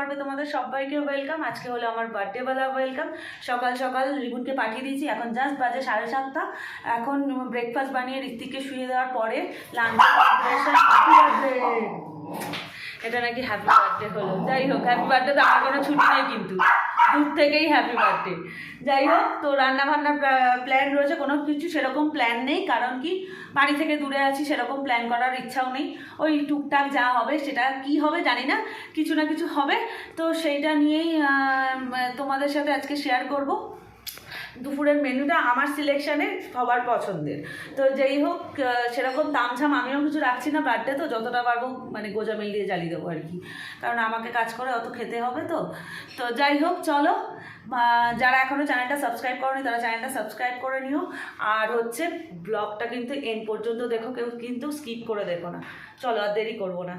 পর্বে তোমাদের সবাইকে ওয়েলকাম আজকে হলো আমার বার্থডে বেলা ওয়েলকাম সকাল সকাল রিবুনকে পাঠিয়ে দিয়েছি এখন জাস্ট বাজে সাড়ে সাতটা। এখন ব্রেকফাস্ট বানিয়ে ঋত্বিককে শুয়ে দেওয়ার পরে লাঞ্চ এটা নাকি হ্যাপি বার্থডে হলো। যাই হোক হ্যাপি বার্থডে তো আমার কোনো ছুটি নেই কিন্তু। দূর থেকেই হ্যাপি বার্থডে যাই হোক, তো রান্নাবান্নার প্ল্যান রয়েছে, কোনো কিছু সেরকম প্ল্যান নেই, কারণ কি বাড়ি থেকে দূরে আছি, সেরকম প্ল্যান করার ইচ্ছাও নেই। ওই টুকটাক যা হবে, সেটা কি হবে জানি না, কিছু না কিছু হবে। তো সেইটা নিয়েই তোমাদের সাথে আজকে শেয়ার করব। দুপুরের মেনুটা আমার সিলেকশানে সবার পছন্দের। তো যেই হোক সেরকম তামঝাম আমিও কিছু রাখছি না বার্থডে তো যতটা পারব মানে গোজামিল দিয়ে জ্বালিয়ে দেবো আর কি। কারণ আমাকে কাজ করে অত খেতে হবে তো। তো যাই হোক, চলো। যারা এখনও চ্যানেলটা সাবস্ক্রাইব করনি, তারা চ্যানেলটা সাবস্ক্রাইব করে নিও। আর হচ্ছে ব্লগটা কিন্তু এন পর্যন্ত দেখো, কেউ কিন্তু স্কিপ করে দেখো না। চলো, আর দেরি করব না।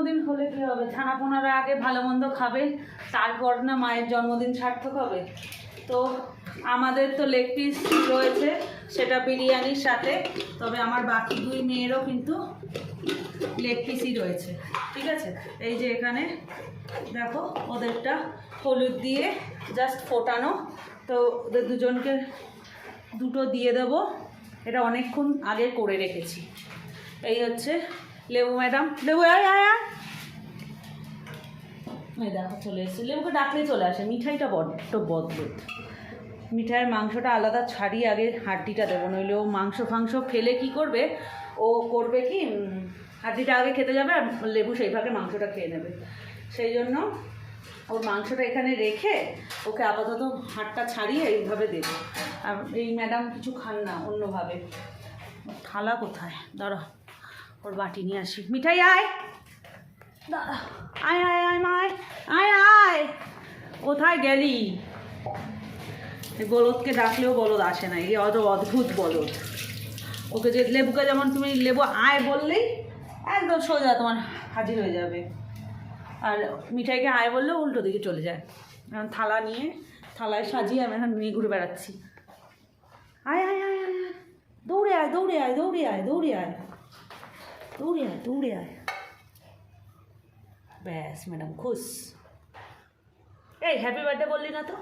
জন্মদিন হলে কি হবে? ছানা পোনারা আগে ভালো মন্দ খাবে, তারপর না মায়ের জন্মদিন সার্থক হবে? তো আমাদের তো লেগ পিস রয়েছে, সেটা বিরিয়ানির সাথে, তবে আমার বাকি দুই মেয়েরও কিন্তু লেগ পিসই রয়েছে, ঠিক আছে? এই যে এখানে, দেখো, ওদেরটা হলুদ দিয়ে জাস্ট ফোটানো, তো ওদের দুজনকে দুটো দিয়ে দেবো, এটা অনেকক্ষণ আগে করে রেখেছি। এই হচ্ছে লেবু ম্যাডাম। লেবু আয় আয়। এই দেখো চলে এসেছে? লেবুকে ডাকলেই চলে আসে। মিঠাইটা বড্ড বদলত। মিঠাইয়ের মাংসটা আলাদা ছাড়িয়ে আগে হাড্ডিটা দেবো, নইলে ও মাংস ফাংস ফেলে কি করবে? ও করবে কি হাড্ডিটা আগে খেতে যাবে আর লেবু সেইভাবে মাংসটা খেয়ে নেবে। সেই জন্য ওর মাংসটা এখানে রেখে ওকে আপাতত হাড়টা ছাড়িয়ে এইভাবে দেবো। আর এই ম্যাডাম কিছু খান না, অন্যভাবে। থালা কোথায়? দাঁড়া, ওর বাটি নিয়ে আসি। মিঠাই আয়! আয় আয় আয়, মায়। আয় আয়। কোথায় গেলি? বলদকে ডাকলেও বলদ আসে না, এই অত অদ্ভুত বলদ। ওকে যে লেবুকে যেমন তুমি লেবু আয় বললেই একদম সোজা তোমার হাজির হয়ে যাবে। আর মিঠাইকে আয় বললেও উল্টো দিকে চলে যায়। এখন থালা নিয়ে, থালায় সাজিয়ে আমি এখন নিয়ে ঘুরে বেড়াচ্ছি। আয় আয় আয় আয়। দৌড়ে আয় দৌড়ে আয় দৌড়ে আয় দৌড়ে আয়। দৌড়ে আয় দৌড়ে আয়। ব্যাস, ম্যাডাম, খুশ। এই হ্যাপি বার্থডে বললি না তো?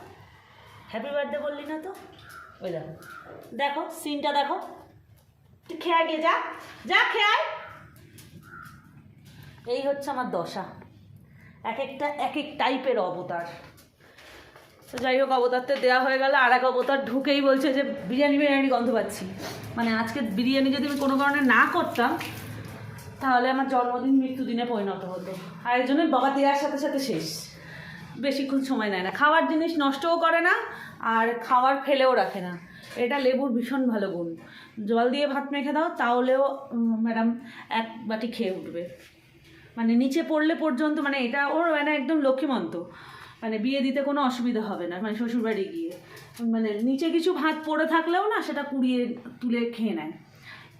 হ্যাপি বার্থডে বললি না তো? ওই দেখো। দেখো সিনটা দেখো। তুই খেয়ে গিয়ে যা যা খেয়ে। আয়। এই হচ্ছে আমার দশা। এক একটা, এক এক টাইপের অবতার। তো যাই হোক অবতারতে দেওয়া হয়ে গেল। আর এক অবতার ঢুকেই বলছে যে বিরিয়ানি বিরিয়ানি গন্ধ পাচ্ছি। মানে আজকে বিরিয়ানি যদি আমি কোনো কারণে না করতাম তাহলে আমার জন্মদিন মৃত্যুদিনে পরিণত হতো। আর এই জন্য বকা দেওয়ার সাথে সাথে শেষ। বেশিক্ষণ সময় নেয় না। খাওয়ার জিনিস নষ্টও করে না, আর খাওয়ার ফেলেও রাখে না। এটা লেবুর ভীষণ ভালো গুণ। জল দিয়ে ভাত মেখে দাও, তাহলেও ম্যাডাম এক বাটি খেয়ে উঠবে। মানে নিচে পড়লে পর্যন্ত মানে এটা ওর মানে একদম লক্ষ্মীমন্ত। মানে বিয়ে দিতে কোনো অসুবিধা হবে না মানে শ্বশুরবাড়ি গিয়ে। মানে নিচে কিছু ভাত পড়ে থাকলেও না, সেটা কুড়িয়ে তুলে খেয়ে নেয়।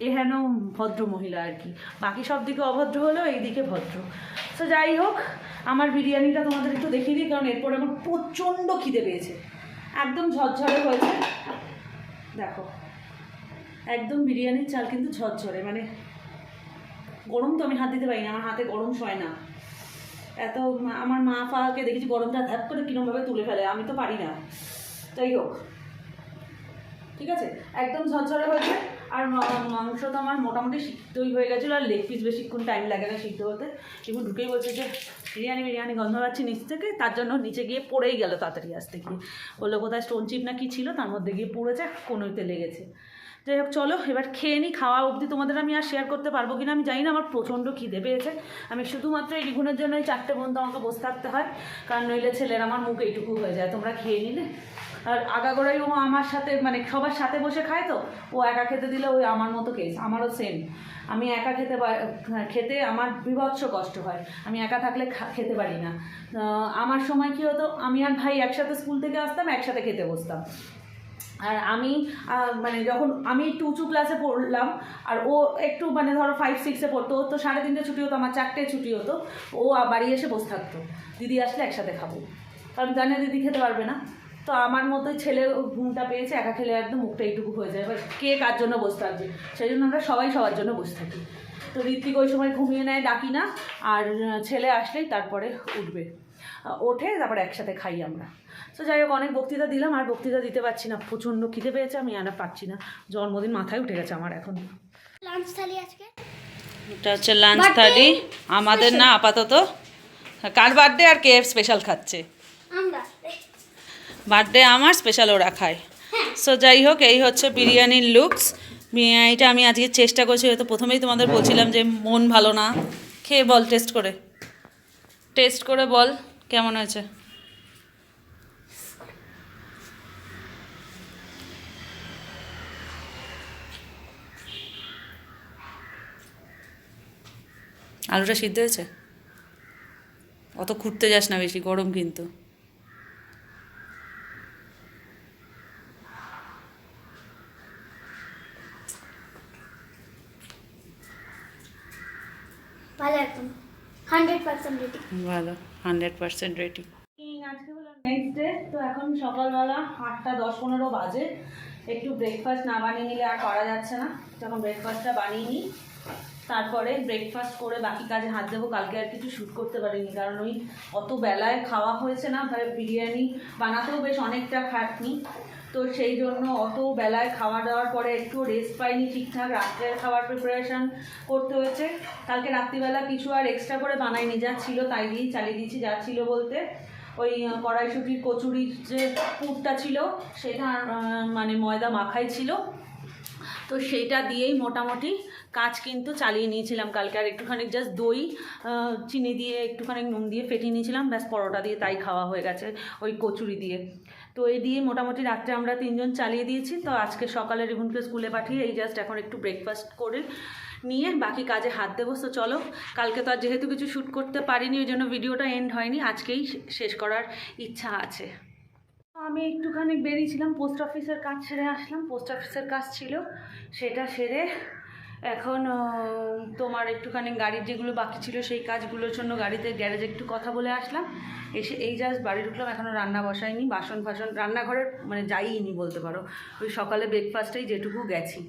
এ হেন ভদ্র মহিলা আর কি। বাকি সব দিকে অভদ্র হলেও এই দিকে ভদ্র। তো যাই হোক, আমার বিরিয়ানিটা তোমাদের একটু দেখিয়ে দিই, কারণ এরপরে আমার প্রচণ্ড খিদে পেয়েছে। একদম ঝরঝরে হয়েছে। দেখো, একদম বিরিয়ানির চাল কিন্তু ঝরঝরে মানে গরম তো আমি হাত দিতে পারি না আমার হাতে গরম সয় না। এত আমার মা ফাকে দেখেছি গরমটা ধ্যাপ করে কিরমভাবে তুলে ফেলে, আমি তো পারি না। যাই হোক, ঠিক আছে? একদম ঝরঝরে হয়েছে। আর মাংস তো আমার মোটামুটি সিদ্ধই হয়ে গেছিল, আর লেগ পিস বেশিক্ষণ টাইম লাগে না সিদ্ধ হতে। এবং ঢুকেই বলছে যে, বিরিয়ানি বিরিয়ানি গন্ধ পাচ্ছি নিচ থেকে? তার জন্য নিচে গিয়ে পড়েই গেল তাড়াতাড়ি আসতে গিয়ে। বলল, কোথায় স্টোন চিপ না কি ছিল? তার মধ্যে গিয়ে পড়েছে কোনোতে লেগেছে। যাই হোক, চলো, এবার খেয়ে নিই খাওয়া অবধি তোমাদের আমি আর শেয়ার করতে পারব কিনা আমি জানি না, আমার প্রচণ্ড খিদে পেয়েছে। আমি শুধুমাত্র এই রিগুনের জন্য এই চারটে পর্যন্ত আমাকে বসে থাকতে হয়, কারণ নইলে ছেলের আমার মুখ এইটুকু হয়ে যায়। তোমরা খেয়ে নিলে? আর আগাগোড়াই ও আমার সাথে মানে সবার সাথে বসে খায় তো, ও একা খেতে দিলে ওই আমার মতো কেস আমারও সেম আমি একা খেতে খেতে আমার বিভৎস কষ্ট হয়, আমি একা থাকলে খেতে পারি না। আমার সময় কী হতো, আমি আর ভাই একসাথে স্কুল থেকে আসতাম, একসাথে খেতে বসতাম। আর আমি মানে যখন আমি একটু উঁচু ক্লাসে পড়লাম, আর ও একটু মানে ধরো ফাইভ সিক্সে পড়তো, তো সাড়ে তিনটে ছুটি হতো, আমার চারটে ছুটি হতো, ও বাড়ি এসে বসে থাকতো। দিদি আসলে একসাথে খাব। কারণ জানে দিদি খেতে পারবে না। তো আমার মতোই ছেলে ঘুমটা পেয়েছে একা খেলে একদম মুখটা এইটুকু হয়ে যায়। এবার কে কার জন্য বসে থাকবে? সেই জন্য আমরা সবাই সবার জন্য বসে থাকি। তো ঋত্বিক ওই সময় ঘুমিয়ে নেয় ডাকি না আর ছেলে আসলেই তারপরে উঠবে। ওঠে তারপরে একসাথে খাই আমরা। তো যাই হোক অনেক বক্তৃতা দিলাম আর বক্তৃতা দিতে পারছি না। প্রচণ্ড খিদে পেয়েছে আমি আর পাচ্ছি না। জন্মদিন মাথায় উঠে গেছে আমার এখন। লাঞ্চ থালি আজকে? এটা হচ্ছে লাঞ্চ থালি। আমাদের না আপাতত। কার বার্থডে আর কে স্পেশাল খাচ্ছে? আমরা। বার্থডে আমার স্পেশাল ওরা খায়। সো যাই হোক এই হচ্ছে বিরিয়ানির লুকস বিরিয়ানিটা আমি আজকে চেষ্টা করছি হয়তো প্রথমেই তোমাদের বলছিলাম যে মন ভালো না। খেয়ে বল টেস্ট করে। টেস্ট করে বল কেমন হয়েছে? আলুটা সিদ্ধ হয়েছে? অত খুঁড়তে যাস না বেশি গরম কিন্তু ভালো একদম হান্ড্রেড পার্সেন্ট রেডি ভালো, হান্ড্রেড পার্সেন্ট রেডি। আজকে হলো নেক্সট ডে তো এখন সকালবেলা আটটা দশ পনেরো বাজে। একটু ব্রেকফাস্ট না বানিয়ে নিলে আর করা যাচ্ছে না। তখন ব্রেকফাস্টটা বানিয়ে নিই। তারপরে ব্রেকফাস্ট করে বাকি কাজে হাত দেবো। কালকে আর কিছু শ্যুট করতে পারিনি, কারণ ওই অত বেলায় খাওয়া হয়েছে না। তাহলে বিরিয়ানি বানাতেও বেশ অনেকটা খাটনি। তো সেই জন্য অত বেলায় খাওয়া দাওয়ার পরে একটু রেস্ট পাইনি ঠিকঠাক। রাত্রের খাবার প্রিপারেশান করতে হয়েছে। কালকে রাত্রিবেলা কিছু আর এক্সট্রা করে বানাইনি, যা ছিল তাই দিয়েই চালিয়ে দিয়েছি, যা ছিল বলতে। ওই কড়াইশুটির কচুরির যে পুরটা ছিল, সেটা মানে ময়দা মাখাই ছিল। তো সেইটা দিয়েই মোটামুটি কাজ কিন্তু চালিয়ে নিয়েছিলাম। কালকে আর একটুখানি জাস্ট দই চিনি দিয়ে একটুখানি নুন দিয়ে ফেটিয়ে নিয়েছিলাম। ব্যাস পরোটা দিয়ে তাই খাওয়া হয়ে গেছে ওই কচুরি দিয়ে। তো এই দিয়ে মোটামুটি রাত্রে আমরা তিনজন চালিয়ে দিয়েছি। তো আজকে সকালে রিভুনকে স্কুলে পাঠিয়ে এই জাস্ট এখন একটু ব্রেকফাস্ট করে নিয়ে বাকি কাজে হাত দেবো। তো চলো, কালকে তো আর যেহেতু কিছু শ্যুট করতে পারিনি, ওই জন্য ভিডিওটা এন্ড হয়নি। আজকেই শেষ করার ইচ্ছা আছে। আমি একটুখানি বেরিয়েছিলাম পোস্ট অফিসের কাজ সেরে আসলাম। পোস্ট অফিসের কাজ ছিল, সেটা সেরে এখন তোমার একটুখানি গাড়ির যেগুলো বাকি ছিল সেই কাজগুলোর জন্য গাড়িতে গ্যারেজে একটু কথা বলে আসলাম। এসে এই জাস্ট বাড়ি ঢুকলাম এখনও রান্না বসাইনি, বাসন ফাসন, রান্নাঘরের মানে যাইনি বলতে পারো। ওই সকালে ব্রেকফাস্টেই যেটুকু গেছি,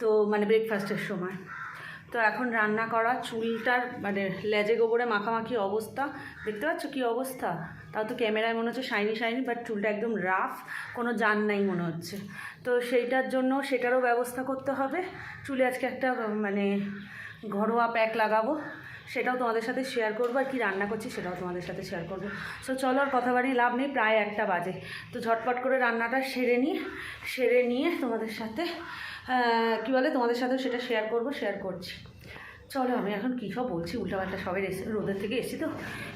তো মানে ব্রেকফাস্টের সময়। তো এখন রান্না করা, চুলটার মানে লেজে গোবরে মাখামাখি অবস্থা। দেখতে পাচ্ছ কী অবস্থা? তাও তো ক্যামেরায় মনে হচ্ছে শাইনি শাইনি বাট চুলটা একদম রাফ কোনো জান নাই মনে হচ্ছে। তো সেইটার জন্য সেটারও ব্যবস্থা করতে হবে। চুলে আজকে একটা মানে ঘরোয়া প্যাক লাগাবো। সেটাও তোমাদের সাথে শেয়ার করব, আর কি রান্না করছি সেটাও তোমাদের সাথে শেয়ার করব। সো চলো আর কথা বাড়ি লাভ নেই, প্রায় একটা বাজে। তো ঝটপট করে রান্নাটা সেরে নিয়ে সেরে নিয়ে তোমাদের সাথে কী বলে, তোমাদের সাথেও সেটা শেয়ার করব শেয়ার করছি। চলো, আমি এখন কী সব বলছি, উল্টাপাল্টা সবাই রোদের থেকে এসেছি তো?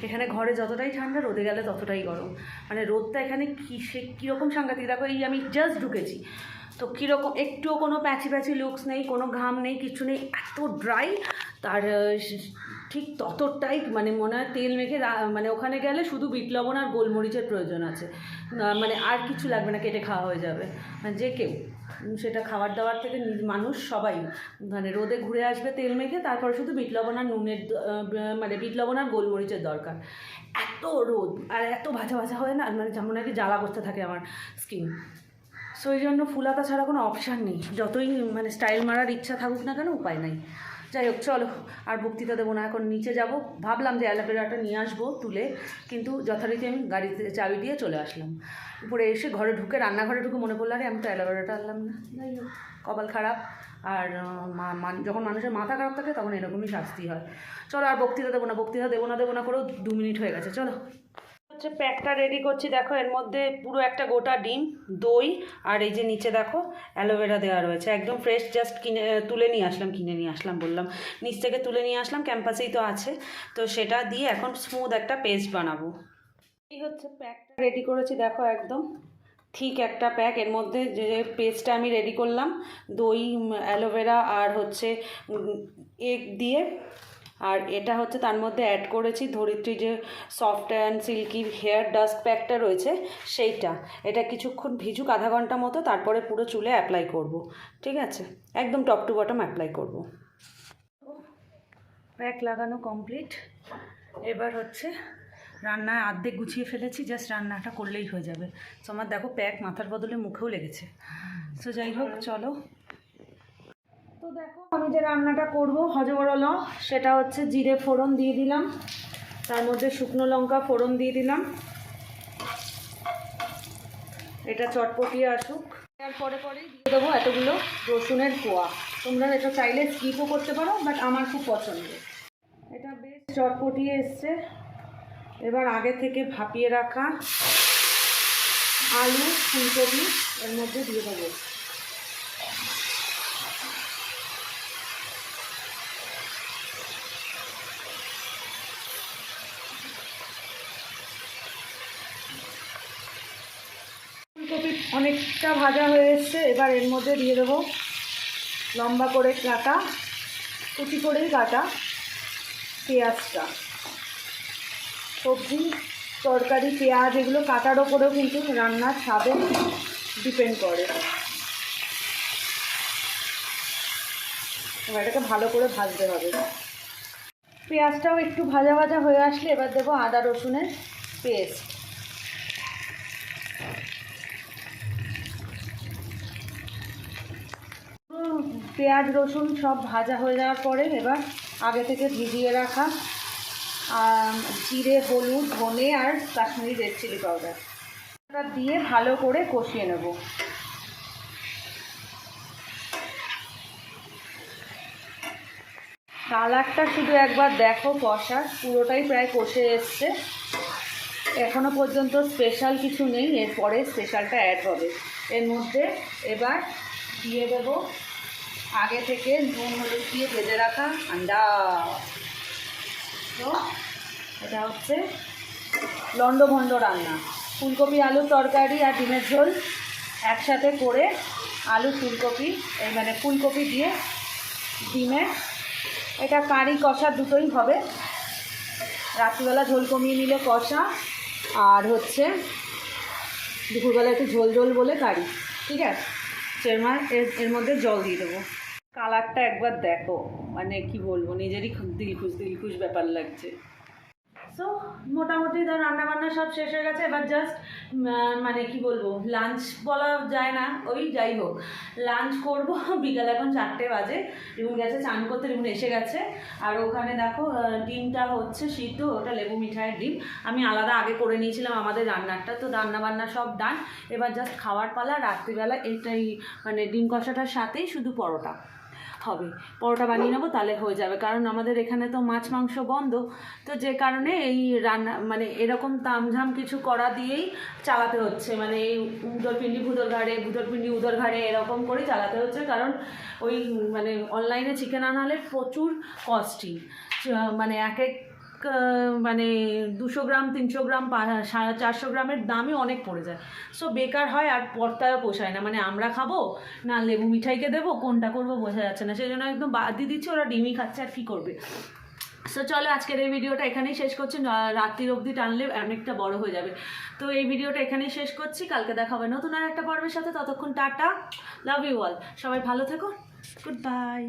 এখানে ঘরে যতটাই ঠান্ডা, রোদে গেলে ততটাই গরম। মানে রোদটা এখানে কী, সে কীরকম সাংঘাতিক? দেখো, এই আমি জাস্ট ঢুকেছি। তো কীরকম, একটুও কোনো প্যাচি প্যাচি লুকস নেই, কোনো ঘাম নেই, কিছু নেই, এত ড্রাই তার ঠিক ততটাই মানে মনে হয় তেল মেখে মানে ওখানে গেলে শুধু বিট লবণ আর গোলমরিচের প্রয়োজন আছে। মানে আর কিছু লাগবে না, কেটে খাওয়া হয়ে যাবে। মানে যে কেউ সেটা খাবার দাবার থেকে মানুষ সবাই মানে রোদে ঘুরে আসবে তেল মেখে, তারপর শুধু বিট লবণ আর নুনের মানে বিট লবণ আর গোলমরিচের দরকার। এত রোদ, আর এত ভাজা ভাজা হয় না মানে যেমন আর কি জ্বালা করতে থাকে আমার স্কিন। সো এই জন্য ফুলাতা ছাড়া কোনো অপশান নেই। যতই মানে স্টাইল মারার ইচ্ছা থাকুক না কেন, উপায় নাই। যাই হোক, চলো, আর বক্তৃতা দেবো না, এখন নিচে যাব। ভাবলাম যে অ্যালোভেরাটা নিয়ে আসব তুলে, কিন্তু যথারীতি আমি গাড়িতে চাবি দিয়ে চলে আসলাম। উপরে এসে ঘরে ঢুকে, রান্নাঘরে ঢুকে মনে পড়ল, আরে আমি তো অ্যালোভেরাটা আনলাম না। যাই হোক, কপাল খারাপ। আর যখন মানুষের মাথা খারাপ থাকে, তখন এরকমই শাস্তি হয়। চলো, আর বক্তৃতা দেবো না, বক্তৃতা দেবো না দেবো না করেও দু মিনিট হয়ে গেছে। চলো। হচ্ছে প্যাকটা রেডি করছি। দেখো, এর মধ্যে পুরো একটা গোটা ডিম, দই, আর এই যে নিচে দেখো, অ্যালোভেরা দেওয়া রয়েছে। একদম ফ্রেশ জাস্ট কিনে তুলে নিয়ে আসলাম, কিনে নিয়ে আসলাম বললাম। নিচ থেকে তুলে নিয়ে আসলাম ক্যাম্পাসেই তো আছে। তো সেটা দিয়ে এখন স্মুথ একটা পেস্ট বানাবো। এই হচ্ছে প্যাকটা রেডি করেছি, দেখো একদম। ঠিক একটা প্যাক, এর মধ্যে যে পেস্টটা আমি রেডি করলাম, দই অ্যালোভেরা আর হচ্ছে এগ দিয়ে। আর এটা হচ্ছে তার মধ্যে অ্যাড করেছি ধরিত্রী যে সফট অ্যান্ড সিল্কির হেয়ার ডাস্ট প্যাকটা রয়েছে, সেইটা। এটা কিছুক্ষণ ভিজুক আধা ঘণ্টা মতো, তারপরে পুরো চুলে অ্যাপ্লাই করব। ঠিক আছে? একদম টপ টু বটম অ্যাপ্লাই করব। প্যাক লাগানো কমপ্লিট এবার হচ্ছে রান্নায় আর্ধেক গুছিয়ে ফেলেছি জাস্ট রান্নাটা করলেই হয়ে যাবে। তো আমার দেখো প্যাক মাথার বদলে মুখেও লেগেছে। তো যাই হোক, চলো। তো দেখো, আমি যে রান্নাটা করব, হজবরল, সেটা হচ্ছে জিরে ফোড়ন দিয়ে দিলাম। তার মধ্যে শুকনো লঙ্কা ফোড়ন দিয়ে দিলাম। এটা চটপটিয়ে আসুক। তারপরে পরেই দিয়ে দেবো এতগুলো রসুনের কোয়া। তোমরা এটা চাইলে স্কিপও করতে পারো বাট আমার খুব পছন্দ এটা বেশ চটপটিয়ে এসছে। এবার আগে থেকে ভাপিয়ে রাখা আলু, ফুলকপি, এর মধ্যে দিয়ে দেবো ফুলকপি অনেকটা ভাজা হয়ে এসছে, এবার এর মধ্যে দিয়ে দেবো লম্বা করে কাটা, কুচি করেই কাটা, পেঁয়াজটা। সবজি, তরকারি, পেঁয়াজ, এগুলো কাটার ওপরেও কিন্তু রান্নার স্বাদে ডিপেন্ড করে। এবার এটাকে ভালো করে ভাজতে হবে। পেঁয়াজটাও একটু ভাজা ভাজা হয়ে আসলে এবার দেবো আদা রসুনের পেস্ট। পেঁয়াজ, রসুন সব ভাজা হয়ে যাওয়ার পরে এবার আগে থেকে ভিজিয়ে রাখা জিরে, হলুদ, ধনে আর কাশ্মীরি রেড চিলি পাউডার। দিয়ে ভালো করে কষিয়ে নেব। কালারটা শুধু একবার দেখো, কষার পুরোটাই প্রায় কষে এসছে। এখনও পর্যন্ত স্পেশাল কিছু নেই, এরপরে স্পেশালটা অ্যাড হবে। এর মধ্যে এবার দিয়ে দেব আগে থেকে নুন, হলুদ দিয়ে ভেজে রাখা আন্ডা। তো এটা হচ্ছে লন্ডভন্ড রান্না। ফুলকপি, আলুর তরকারি আর ডিমের ঝোল একসাথে করে আলু ফুলকপি, এই মানে ফুলকপি দিয়ে ডিমে। এটা কারি, কষা দুটোই হবে। রাত্রিবেলা ঝোল কমিয়ে নিলে কষা আর হচ্ছে দুপুরবেলা একটু ঝোল ঝোল বলে কারি। ঠিক আছে? এর এর মধ্যে জল দিয়ে দেবো। কালারটা একবার দেখো। মানে কি বলব, নিজেরই দিলখুশ দিলখুশ ব্যাপার লাগছে। সো মোটামুটি ধর রান্না বান্না সব শেষ হয়ে গেছে, এবার জাস্ট মানে কি বলব লাঞ্চ বলা যায় না, ওই যাই হোক। লাঞ্চ করব, বিকাল এখন চারটে বাজে রিমুন গেছে, চান করতে রিমুন এসে গেছে। আর ওখানে দেখো ডিমটা হচ্ছে সিদ্ধ, ওটা লেবু মিঠাইয়ের ডিম। আমি আলাদা আগে করে নিয়েছিলাম আমাদের রান্নাটা তো রান্না বান্না সব ডান এবার জাস্ট খাওয়ার পালা, রাত্রিবেলা এটাই মানে ডিম কষাটার সাথেই শুধু পরোটা। হবে। পরোটা বানিয়ে নেব, তাহলে হয়ে যাবে। কারণ আমাদের এখানে তো মাছ, মাংস বন্ধ। তো যে কারণে এই রান্না মানে এরকম তামঝাম কিছু করা দিয়েই চালাতে হচ্ছে। মানে এই উদরপিণ্ডি ভুদর ঘাড়ে ভুদরপিণ্ডি উদর ঘাড়ে এরকম করেই চালাতে হচ্ছে। কারণ ওই মানে অনলাইনে চিকেন আনালে প্রচুর কস্টলি মানে এক এক মানে দুশো গ্রাম, তিনশো গ্রাম সাড়ে চারশো গ্রামের দামই অনেক পড়ে যায়। সো বেকার হয় আর পর্তায়ও পোষায় না। মানে আমরা খাব, না লেবু মিঠাইকে দেবো, কোনটা করব বোঝা যাচ্ছে না। সেই জন্য একদম বাদ দিয়ে দিচ্ছি, ওরা ডিমই খাচ্ছে আর কী করবে। সো চলো আজকের এই ভিডিওটা এখানেই শেষ করছি। রাত্রির অবধি টানলে অনেকটা বড় হয়ে যাবে। তো এই ভিডিওটা এখানেই শেষ করছি। কালকে দেখা হবে নতুন আর একটা পর্বের সাথে। ততক্ষণ টাটা লাভ ইউ অল সবাই ভালো থেকো। Good bye